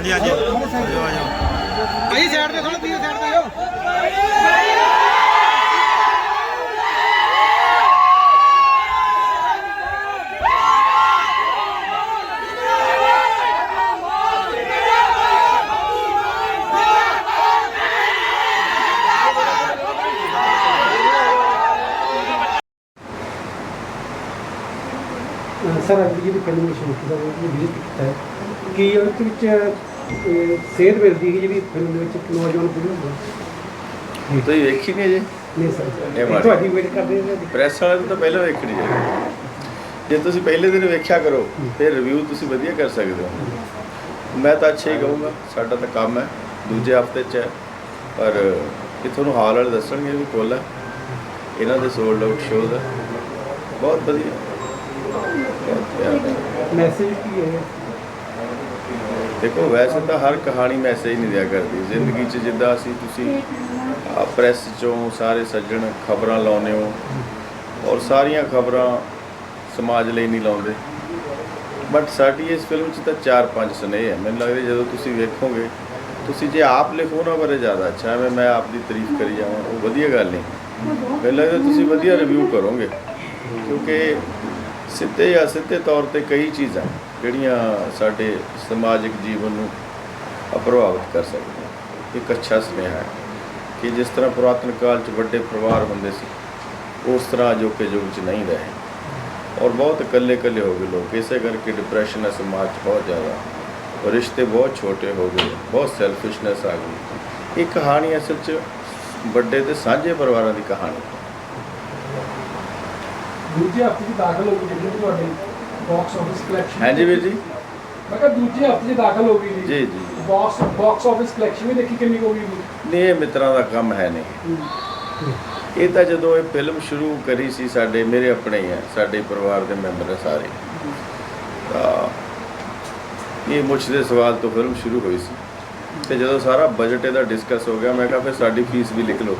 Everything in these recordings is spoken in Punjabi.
ਹਾਂਜੀ ਹਾਂਜੀ। ਆਜੋ ਆਜੋ। ਭਾਈ ਸਾਈਡ ਤੇ ਥੋੜਾ ਵੀਰ ਸਾਈਡ ਤੇ ਆਓ ਸਰ ਅੱਜ ਜਿਹੜੀ ਫਿਲਮ ਸ਼ੂਟ ਦਾ ਵਿਜ਼ਿਟ ਕੀਤਾ ਹੈ। ਕੀ ਉਹਦੇ ਵਿੱਚ ਅਹ, ਸੇਧ ਮਿਲਦੀ ਜਿਹੜੀ ਫਿਲਮ ਦੇ ਵਿੱਚ ਇੱਕ ਨੌਜਵਾਨ ਪੀੜ੍ਹੀ ਹੁੰਦਾ ਤੁਸੀਂ ਵੇਖੀ ਨਹੀਂ ਜੇ ਨਹੀਂ ਸਰ। ਇਹ ਮਾੜੀ। ਤੁਹਾਡੀ ਵੇਟ ਕਰਦੇ ਹਾਂ ਪ੍ਰੈਸ ਵਾਲੇ ਨੂੰ ਤਾਂ ਪਹਿਲਾਂ ਵੇਖਣੀ ਚਾਹੀਦੀ ਜੇ ਤੁਸੀਂ ਪਹਿਲੇ ਦਿਨ ਵੇਖਿਆ ਕਰੋ ਫਿਰ ਰਿਵਿਊ ਤੁਸੀਂ ਵਧੀਆ ਕਰ ਸਕਦੇ ਹੋ। ਮੈਂ ਤਾਂ ਅੱਛਾ ਹੀ ਕਹੂੰਗਾ ਸਾਡਾ ਤਾਂ ਕੰਮ ਹੈ ਦੂਜੇ ਹਫ਼ਤੇ 'ਚ ਹੈ। ਪਰ ਇਹ ਤੁਹਾਨੂੰ ਹਾਲ ਵਾਲੇ ਦੱਸਣਗੇ ਵੀ ਕੋਲ ਹੈ। ਇਹਨਾਂ ਦੇ ਸੋਲਡ ਆਊਟ ਸ਼ੋਜ਼ ਹੈ ਬਹੁਤ ਵਧੀਆ। ਬਹੁਤ ਪਿਆਰਾ। ਮੈਸੇਜ ਕੀ ਹੈ? ਦੇਖੋ, ਵੈਸੇ ਤਾਂ ਹਰ ਕਹਾਣੀ ਮੈਸੇਜ ਨਹੀਂ ਦਿਆ ਕਰਦੀ। ਜ਼ਿੰਦਗੀ 'ਚ ਜਿੱਦਾਂ ਅਸੀਂ ਤੁਸੀਂ ਪ੍ਰੈਸ 'ਚੋਂ ਸਾਰੇ ਸੱਜਣ ਖਬਰਾਂ ਲਾਉਂਦੇ ਹੋ ਔਰ ਸਾਰੀਆਂ ਖਬਰਾਂ ਸਮਾਜ ਲਈ ਨਹੀਂ ਲਾਉਂਦੇ। ਬਟ ਸਾਡੀ ਇਸ ਫਿਲਮ 'ਚ ਤਾਂ ਚਾਰ ਪੰਜ ਸੁਨੇਹੇ ਹੈ ਮੈਨੂੰ ਲੱਗਦਾ ਜਦੋਂ ਤੁਸੀਂ ਵੇਖੋਗੇ, ਤੁਸੀਂ ਜੇ ਆਪ ਲਿਖੋ ਨਾ ਬਾਰੇ ਜ਼ਿਆਦਾ ਅੱਛਾ ਹੈ। ਮੈਂ ਆਪ ਦੀ ਤਾਰੀਫ ਕਰੀ ਜਾਵਾਂ, ਉਹ ਵਧੀਆ ਗੱਲ ਨਹੀਂ। ਮੈਨੂੰ ਲੱਗਦਾ ਤੁਸੀਂ ਵਧੀਆ ਰਿਵਿਊ ਕਰੋਗੇ। ਕਿਉਂਕਿ ਸਿੱਧੇ ਜਾਂ ਸਿੱਧੇ ਤੌਰ ਤੇ ਕਈ ਚੀਜ਼ਾਂ ਜਿਹੜੀਆਂ ਸਾਡੇ ਸਮਾਜਿਕ ਜੀਵਨ ਨੂੰ ਪ੍ਰਭਾਵਿਤ ਕਰ ਸਕਦੀਆਂ। ਇੱਕ ਅੱਛਾ ਸੁਨੇਹਾ ਹੈ ਕਿ ਜਿਸ ਤਰ੍ਹਾਂ ਪੁਰਾਤਨ ਕਾਲ 'ਚ ਵੱਡੇ ਪਰਿਵਾਰ ਹੁੰਦੇ ਸੀ, ਉਸ ਤਰ੍ਹਾਂ ਅਜੋਕੇ ਯੁੱਗ 'ਚ ਨਹੀਂ ਰਹੇ। ਔਰ ਬਹੁਤ ਇਕੱਲੇ ਇਕੱਲੇ ਹੋ ਗਏ ਲੋਕ, ਇਸੇ ਕਰਕੇ ਡਿਪਰੈਸ਼ਨ ਹੈ ਸਮਾਜ 'ਚ ਬਹੁਤ ਜ਼ਿਆਦਾ। ਰਿਸ਼ਤੇ ਬਹੁਤ ਛੋਟੇ ਹੋ ਗਏ, ਬਹੁਤ ਸੈਲਫਿਸ਼ਨੈਸ ਆ ਗਈ। ਇਹ ਕਹਾਣੀ ਅਸਲ 'ਚ ਵੱਡੇ ਤੇ ਸਾਂਝੇ ਪਰਿਵਾਰਾਂ ਦੀ ਕਹਾਣੀ ਦੂਜੇ ਹਫ਼ਤੇ ਦੀ ਦਾਖਲ ਹੋ ਗਈ ਤੁਹਾਡੇ। ਬਾਕਸ ਆਫਿਸ ਕਲੈਕਸ਼ਨ ਹਾਂਜੀ ਵੀਰ ਜੀ। ਮੈਂ ਕਿਹਾ ਦੂਜੇ ਹਫ਼ਤੇ ਦਾਖਲ ਹੋ ਗਈ ਜੀ। ਜੀ ਬਾਕਸ ਬਾਕਸ ਆਫਿਸ ਕਲੈਕਸ਼ਨ ਵੀ ਦੇਖੀ ਕਿੰਨੀ ਹੋ ਗਈ ਜੀ। ਨਹੀਂ ਇਹ ਮਿੱਤਰਾਂ ਦਾ ਕੰਮ ਹੈ ਨਹੀਂ। ਇਹ ਤਾਂ ਜਦੋਂ ਇਹ ਫਿਲਮ ਸ਼ੁਰੂ ਕਰੀ ਸੀ ਸਾਡੇ ਮੇਰੇ ਆਪਣੇ ਹੀ ਆ ਸਾਡੇ ਪਰਿਵਾਰ ਦੇ ਮੈਂਬਰ ਆ ਸਾਰੇ। ਤਾਂ ਇਹ ਮੁੱਛ ਦੇ ਸਵਾਲ ਤੋਂ ਫਿਲਮ ਸ਼ੁਰੂ ਹੋਈ ਸੀ। ਤੇ ਜਦੋਂ ਸਾਰਾ ਬਜਟ ਇਹਦਾ ਡਿਸਕਸ ਹੋ ਗਿਆ ਮੈਂ ਕਿਹਾ ਫਿਰ ਸਾਡੀ ਫੀਸ ਵੀ ਲਿਖ ਲਓ।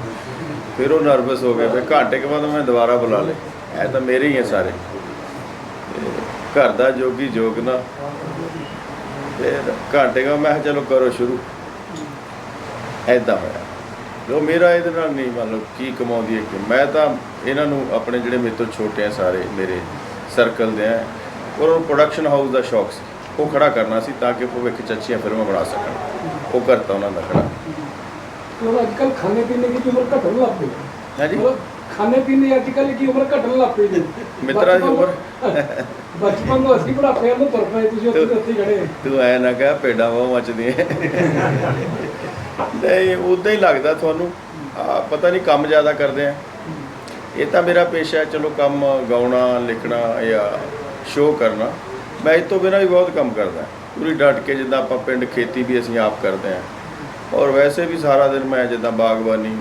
ਫਿਰ ਉਹ ਨਰਵਸ ਹੋ ਗਏ ਫਿਰ ਘੰਟੇ ਕੇ ਬਾਅਦ ਮੈਂ ਦੁਬਾਰਾ ਬੁਲਾ ਲਏ। ਇਹ ਤਾਂ ਮੇਰੇ ਹੀ ਆ ਸਾਰੇ। ਘਰ ਦਾ ਜੋਗੀ ਜੋਗ ਨਾ। ਫਿਰ ਘੰਟੇ ਕਾ ਮੈਂ ਕਿਹਾ ਚਲੋ ਕਰੋ ਸ਼ੁਰੂ। ਐਦਾਂ ਹੋਇਆ। ਜੋ ਮੇਰਾ ਇਹਦੇ ਨਾਲ ਨਹੀਂ ਮੰਨ ਲਓ ਕੀ ਕਮਾਉਂਦੀ ਹੈ ਕਿ ਮੈਂ ਤਾਂ ਇਹਨਾਂ ਨੂੰ ਆਪਣੇ ਜਿਹੜੇ ਮੇਰੇ ਤੋਂ ਛੋਟੇ ਆ ਸਾਰੇ ਮੇਰੇ ਸਰਕਲ ਦੇ ਆ ਔਰ ਉਹ ਪ੍ਰੋਡਕਸ਼ਨ ਹਾਊਸ ਦਾ ਸ਼ੌਕ ਸੀ। ਉਹ ਖੜਾ ਕਰਨਾ ਸੀ ਤਾਂ ਕਿ ਭਵਿੱਖ 'ਚ ਅੱਛੀਆਂ ਫਿਲਮਾਂ ਬਣਾ ਸਕਣ। ਉਹ ਕਰਤਾ ਉਹਨਾਂ ਦਾ ਖੜਾ। ਉਹ ਅੱਜ ਕੱਲ ਖਾਣੇ ਪੀਣੇ ਦੀ ਉਮਰ ਘਟਣ ਲੱਗ ਪਈ? ਹੈ ਜੀ ਮਤਲਬ ਖਾਣੇ ਪੀਣੇ ਅੱਜ ਕੱਲ ਦੀ ਉਮਰ ਘਟਣ ਲੱਗ ਪਈ ਜੀ? ਮਿੱਤਰਾਂ ਦੀ ਉਮਰ ਬਚਪਨ ਤੋਂ ਅਸੀਂ ਬੁਢਾਪੇ ਨੂੰ ਤੁਰ ਪਏ ਤੁਸੀਂ ਉੱਥੇ ਉੱਥੇ ਖੜੇ। ਤੂੰ ਐ ਨਾ ਕਹਿ, ਭੇਡਾਂ ਬਹੁਤ ਮੱਚਦੀਆਂ ਨਹੀਂ ਉਦਾਂ ਹੀ ਲੱਗਦਾ ਤੁਹਾਨੂੰ। ਆ, ਪਤਾ ਨਹੀਂ ਕੰਮ ਜ਼ਿਆਦਾ ਕਰਦੇ ਆ। ਇਹ ਤਾਂ ਮੇਰਾ ਪੇਸ਼ਾ ਹੈ, ਚਲੋ ਕੰਮ ਗਾਉਣਾ, ਲਿਖਣਾ ਜਾਂ ਸ਼ੋਅ ਕਰਨਾ। ਮੈਂ ਇਸ ਤੋਂ ਬਿਨਾਂ ਵੀ ਬਹੁਤ ਕੰਮ ਕਰਦਾ। ਪੂਰੀ ਡਟ ਕੇ ਜਿੱਦਾਂ ਆਪਾਂ ਪਿੰਡ ਖੇਤੀ ਵੀ ਅਸੀਂ ਆਪ ਕਰਦੇ ਆ। ਔਰ ਵੈਸੇ ਵੀ ਸਾਰਾ ਦਿਨ ਮੈਂ ਜਿੱਦਾਂ ਬਾਗਬਾਨੀ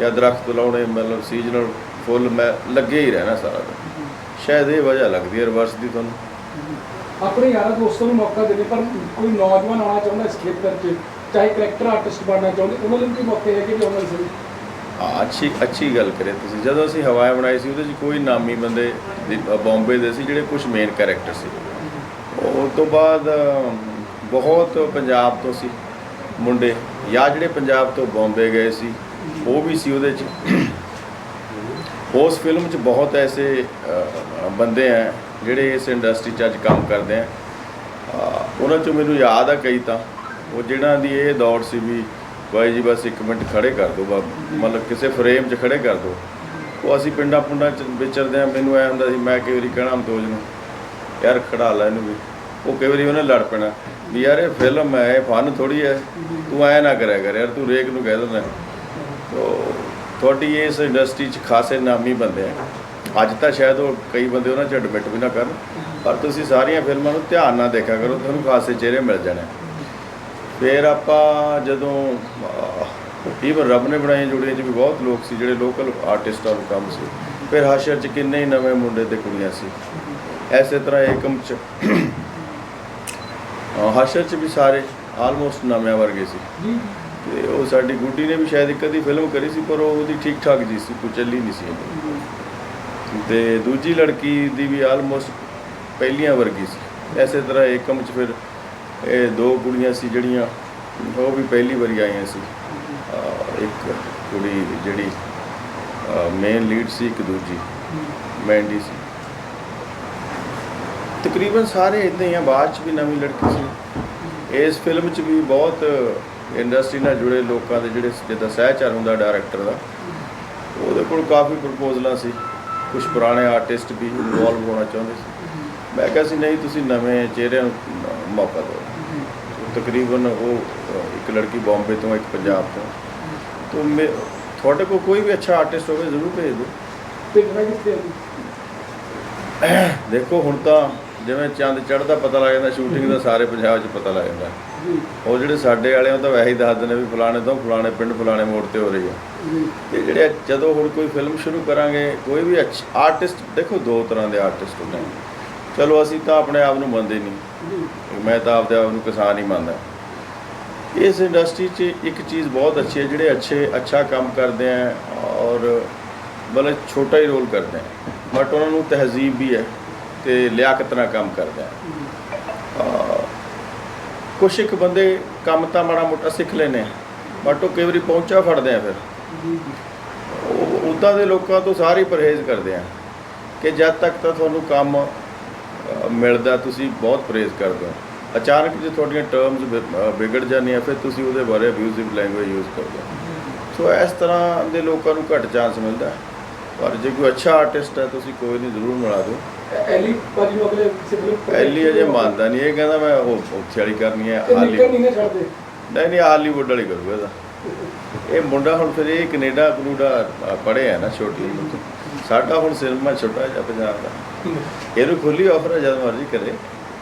ਜਾਂ ਦਰਖਤ ਲਾਉਣੇ, ਮਤਲਬ ਸੀਜ਼ਨਲ ਫੁੱਲ ਮੈਂ ਲੱਗੇ ਹੀ ਰਹਿਣਾ ਸਾਰਾ ਦਿਨ। ਸ਼ਾਇਦ ਇਹ ਵਜ੍ਹਾ ਲੱਗਦੀ ਹੈ ਰਿਵਰਸ ਦੀ ਤੁਹਾਨੂੰ। ਆਪਣੇ ਯਾਰਾਂ ਦੋਸਤਾਂ ਨੂੰ ਮੌਕਾ ਦੇਣੇ ਪਰ ਕੋਈ ਨੌਜਵਾਨ ਆਉਣਾ ਚਾਹੁੰਦਾ ਇਸ ਖੇਤਰ 'ਚ ਚਾਹੇ ਕਰੈਕਟਰ ਆਰਟਿਸਟ ਬਣਨਾ ਚਾਹੁੰਦੇ ਉਹਨਾਂ ਲਈ ਵੀ ਮੌਕੇ ਹੈਗੇ ਕਿ ਉਹਨਾਂ ਲਈ ਹਾਂ, ਅੱਛੀ ਅੱਛੀ ਗੱਲ ਕਰੇ ਤੁਸੀਂ। ਜਦੋਂ ਅਸੀਂ ਹਵਾਇਆ ਬਣਾਈ ਸੀ ਉਹਦੇ 'ਚ ਕੋਈ ਨਾਮੀ ਬੰਦੇ ਬੰਬੇ ਦੇ ਸੀ ਜਿਹੜੇ ਕੁਝ ਮੇਨ ਕੈਰੈਕਟਰ ਸੀ। ਉਸ ਤੋਂ ਬਾਅਦ ਬਹੁਤ ਪੰਜਾਬ ਤੋਂ ਸੀ ਮੁੰਡੇ ਜਾਂ ਜਿਹੜੇ ਪੰਜਾਬ ਤੋਂ ਬੰਬੇ ਗਏ ਸੀ ਉਹ ਵੀ ਸੀ ਉਹਦੇ 'ਚ। ਉਸ ਫਿਲਮ 'ਚ ਬਹੁਤ ਐਸੇ ਬੰਦੇ ਆ ਜਿਹੜੇ ਇਸ ਇੰਡਸਟਰੀ 'ਚ ਅੱਜ ਕੰਮ ਕਰਦੇ ਆ ਉਹਨਾਂ 'ਚੋਂ ਮੈਨੂੰ ਯਾਦ ਆ ਕਈ ਤਾਂ। ਉਹ ਜਿਹਨਾਂ ਦੀ ਇਹ ਦੌੜ ਸੀ ਵੀ ਬਾਈ ਜੀ ਬਸ ਇੱਕ ਮਿੰਟ ਖੜੇ ਕਰ ਦਿਓ ਬਾ ਮਤਲਬ ਕਿਸੇ ਫਰੇਮ 'ਚ ਖੜੇ ਕਰ ਦਿਓ। ਉਹ ਅਸੀਂ ਪਿੰਡਾਂ ਪੁੰਡਾਂ 'ਚ ਵਿਚਰਦੇ ਆ ਮੈਨੂੰ ਐ ਹੁੰਦਾ ਸੀ, ਮੈਂ ਕਈ ਵਾਰੀ ਕਹਿਣਾ ਅਮਤੋਜ ਨੂੰ, ਯਾਰ ਖੜਾ ਲੈ ਇਹਨੂੰ ਵੀ। ਉਹ ਕਈ ਵਾਰੀ ਉਹਨੇ ਲੜ ਪੈਣਾ, ਵੀ ਯਾਰ ਇਹ ਫਿਲਮ ਹੈ, ਇਹ ਫਨ ਥੋੜੀ ਹੈ। ਤੂੰ ਐ ਨਾ ਕਰਿਆ ਕਰ ਯਾਰ, ਤੂੰ ਰੇਕ ਨੂੰ ਕਹਿ ਦਿੰਦਾ। ਤੁਹਾਡੀ ਇਸ ਇੰਡਸਟਰੀ 'ਚ ਖਾਸੇ ਨਾਮੀ ਬੰਦੇ ਆ। ਅੱਜ ਤਾਂ ਸ਼ਾਇਦ ਉਹ ਕਈ ਬੰਦੇ ਉਹਨਾਂ 'ਚ ਐਡਮਿਟ ਵੀ ਨਾ ਕਰਨ, ਪਰ ਤੁਸੀਂ ਸਾਰੀਆਂ ਫਿਲਮਾਂ ਨੂੰ ਧਿਆਨ ਨਾਲ ਦੇਖਿਆ ਕਰੋ, ਤੁਹਾਨੂੰ ਖਾਸੇ ਚਿਹਰੇ ਮਿਲ ਜਾਣੇ। ਫਿਰ ਆਪਾਂ ਜਦੋਂ ਈਵਨ ਰੱਬ ਨੇ ਬਣਾਈਆਂ ਜੁੜੀਆਂ 'ਚ ਵੀ ਬਹੁਤ ਲੋਕ ਸੀ, ਜਿਹੜੇ ਲੋਕਲ ਆਰਟਿਸਟਾਂ ਨੂੰ ਕੰਮ ਸੀ। ਫਿਰ ਹਾਸ਼ਰ 'ਚ ਕਿੰਨੇ ਹੀ ਨਵੇਂ ਮੁੰਡੇ ਤੇ ਕੁੜੀਆਂ ਸੀ। ਐਸੇ ਤਰ੍ਹਾਂ ਏਕਮ 'ਚ, ਅਹ, ਹਾਸ਼ਰ 'ਚ ਵੀ ਸਾਰੇ ਆਲਮੋਸਟ ਨਵਿਆਂ ਵਰਗੇ ਸੀ। ਜੀ। ਤੇ ਉਹ ਸਾਡੀ ਗੁੱਡੀ ਨੇ ਵੀ ਸ਼ਾਇਦ ਇੱਕ ਅੱਧੀ ਫਿਲਮ ਕਰੀ ਸੀ ਪਰ ਉਹ ਉਹਦੀ ਠੀਕ ਠਾਕ ਜੀ ਸੀ ਕੋਈ ਚੱਲੀ ਨਹੀਂ ਸੀ ਤੇ ਦੂਜੀ ਲੜਕੀ ਦੀ ਵੀ ਆਲਮੋਸਟ ਪਹਿਲੀਆਂ ਵਰਗੀ ਸੀ। ਐਸੇ ਤਰ੍ਹਾਂ ਏਕਮ ਚ ਫਿਰ ਇਹ ਦੋ ਕੁੜੀਆਂ ਸੀ ਜਿਹੜੀਆਂ ਉਹ ਵੀ ਪਹਿਲੀ ਵਾਰੀ ਆਈਆਂ ਸੀ। ਇੱਕ ਕੁੜੀ ਜਿਹੜੀ ਮੇਨ ਲੀਡ ਸੀ ਇੱਕ ਦੂਜੀ ਮੈਂਡੀ ਸੀ। ਤਕਰੀਬਨ ਸਾਰੇ ਇਦਾਂ ਹੀ ਆ ਬਾਅਦ ਚ ਵੀ ਨਵੀਂ ਲੜਕੀ ਸੀ। ਇਸ ਫਿਲਮ ਚ ਵੀ ਬਹੁਤ ਇੰਡਸਟਰੀ ਨਾਲ ਜੁੜੇ ਲੋਕਾਂ ਦੇ ਜਿਹੜੇ ਜਿੱਦਾਂ ਸਹਿਚਾਰ ਹੁੰਦਾ ਡਾਇਰੈਕਟਰ ਦਾ ਉਹਦੇ ਕੋਲ ਕਾਫੀ ਪ੍ਰਪੋਜ਼ਲਾਂ ਸੀ। ਕੁਝ ਪੁਰਾਣੇ ਆਰਟਿਸਟ ਵੀ ਇਨਵੋਲਵ ਹੋਣਾ ਚਾਹੁੰਦੇ ਸੀ। ਮੈਂ ਕਿਹਾ ਸੀ ਨਹੀਂ ਤੁਸੀਂ ਨਵੇਂ ਚਿਹਰਿਆਂ ਨੂੰ ਮੌਕਾ ਦਿਓ। ਤਕਰੀਬਨ ਉਹ ਇੱਕ ਲੜਕੀ ਬੰਬੇ ਤੋਂ ਇੱਕ ਪੰਜਾਬ ਤੋਂ। ਤੋਂ ਮੇ ਤੁਹਾਡੇ ਕੋਲ ਕੋਈ ਵੀ ਅੱਛਾ ਆਰਟਿਸਟ ਹੋਵੇ ਜ਼ਰੂਰ ਭੇਜ ਦਿਓ? ਦੇਖੋ ਹੁਣ ਤਾਂ ਜਿਵੇਂ ਚੰਦ ਚੜ੍ਹਦਾ ਪਤਾ ਲੱਗ ਜਾਂਦਾ ਸ਼ੂਟਿੰਗ ਦਾ ਸਾਰੇ ਪੰਜਾਬ 'ਚ ਪਤਾ ਲੱਗ ਜਾਂਦਾ। ਉਹ ਜਿਹੜੇ ਸਾਡੇ ਵਾਲੇ ਉਹ ਤਾਂ ਵੈਸੇ ਹੀ ਦੱਸ ਦਿੰਦੇ ਵੀ ਫਲਾਣੇ ਤੋਂ ਫਲਾਣੇ ਪਿੰਡ ਫਲਾਣੇ ਮੋੜ ਤੇ ਹੋ ਰਹੀ ਆ। ਜੀ। ਇਹ ਜਿਹੜੇ ਜਦੋਂ ਹੁਣ ਕੋਈ ਫਿਲਮ ਸ਼ੁਰੂ ਕਰਾਂਗੇ ਕੋਈ ਵੀ ਆਰਟਿਸਟ ਦੇਖੋ ਦੋ ਤਰ੍ਹਾਂ ਦੇ ਆਰਟਿਸਟ ਹੁੰਦੇ ਨੇ। ਚਲੋ ਅਸੀਂ ਤਾਂ ਆਪਣੇ ਆਪ ਨੂੰ ਮੰਨਦੇ ਨਹੀਂ। ਮੈਂ ਤਾਂ ਆਪਦੇ ਆਪ ਨੂੰ ਕਿਸਾਨ ਹੀ ਮੰਨਦਾ। ਇਸ ਇੰਡਸਟਰੀ 'ਚ ਇੱਕ ਚੀਜ਼ ਬਹੁਤ ਅੱਛੀ ਹੈ ਜਿਹੜੇ ਅੱਛੇ ਅੱਛਾ ਕੰਮ ਕਰਦੇ ਆ ਔਰ ਮਤਲਬ ਛੋਟਾ ਹੀ ਰੋਲ ਕਰਦੇ ਆ। ਬਟ ਉਹਨਾਂ ਨੂੰ ਤਹਿਜ਼ੀਬ ਵੀ ਹੈ। ਤੇ ਲਿਆਕਤ ਨਾਲ ਕੰਮ ਕਰਦੇ ਆ ਕੁਛ ਇੱਕ ਬੰਦੇ ਕੰਮ ਤਾਂ ਮਾੜਾ ਮੋਟਾ ਸਿੱਖ ਲੈਨੇ ਬਟ ਉਹ ਕਈ ਵਾਰੀ ਪਹੁੰਚਾ ਫੜਦੇ ਆ ਫਿਰ। ਜੀ ਉਹ ਉੱਦਾਂ ਦੇ ਲੋਕਾਂ ਤੋਂ ਸਾਰੇ ਹੀ ਪਰਹੇਜ਼ ਕਰਦੇ ਆ ਕਿ ਜਦ ਤੱਕ ਤਾਂ ਤੁਹਾਨੂੰ ਕੰਮ ਮਿਲਦਾ, ਤੁਸੀਂ ਬਹੁਤ ਪਰਹੇਜ਼ ਕਰਦੇ ਹੋ। ਅਚਾਨਕ ਜੇ ਤੁਹਾਡੀਆਂ ਟਰਮਸ ਵਿਗੜ ਜਾਂਦੀਆਂ, ਫਿਰ ਤੁਸੀਂ ਉਹਦੇ ਬਾਰੇ ਅਬਿਊਜ਼ਿਵ ਲੈਂਗੁਏਜ ਯੂਜ਼ ਕਰਦੇ ਹੋ। ਸੋ ਇਸ ਤਰ੍ਹਾਂ ਦੇ ਲੋਕਾਂ ਨੂੰ ਘੱਟ ਚਾਂਸ ਮਿਲਦਾ ਹੈ। ਪਰ ਜੇ ਕੋਈ ਅੱਛਾ ਆਰਟਿਸਟ ਹੈ ਤੁਸੀਂ ਕੋਈ ਨਹੀਂ ਜ਼ਰੂਰ ਮਿਲਾ ਦਿਓ। ਐਲੀ ਭਾਜੀ ਨੂੰ ਅਗਲੇ ਕਿਸੇ ਫਿਲਮ ਐਲੀ ਅਜੇ ਮੰਨਦਾ ਨਹੀਂ ਇਹ ਕਹਿੰਦਾ ਮੈਂ ਉਹ ਉੱਥੇ ਵਾਲੀ ਕਰਨੀ ਹੈ ਹਾਲੀ ਨਹੀਂ ਨਾ ਛੱਡਦੇ। ਨਹੀਂ ਨਹੀਂ ਹਾਲੀਵੁੱਡ ਵਾਲੀ ਕਰੂਗਾ ਇਹਦਾ। ਇਹ ਮੁੰਡਾ ਹੁਣ ਫਿਰ ਇਹ ਕੈਨੇਡਾ ਕਨੂਡਾ ਪੜ੍ਹਿਆ ਨਾ ਛੋਟੀ ਉਮਰ ਤੋਂ ਸਾਡਾ ਹੁਣ ਸਿਨੇਮਾ ਛੋਟਾ ਜਿਹਾ ਪੰਜਾਬ ਦਾ। ਇਹਨੂੰ ਖੁੱਲੀ ਆਫਰ ਹੈ ਜਦ ਮਰਜ਼ੀ ਕਰੇ।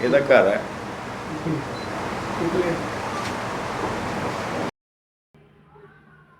ਇਹਦਾ ਘਰ ਹੈ।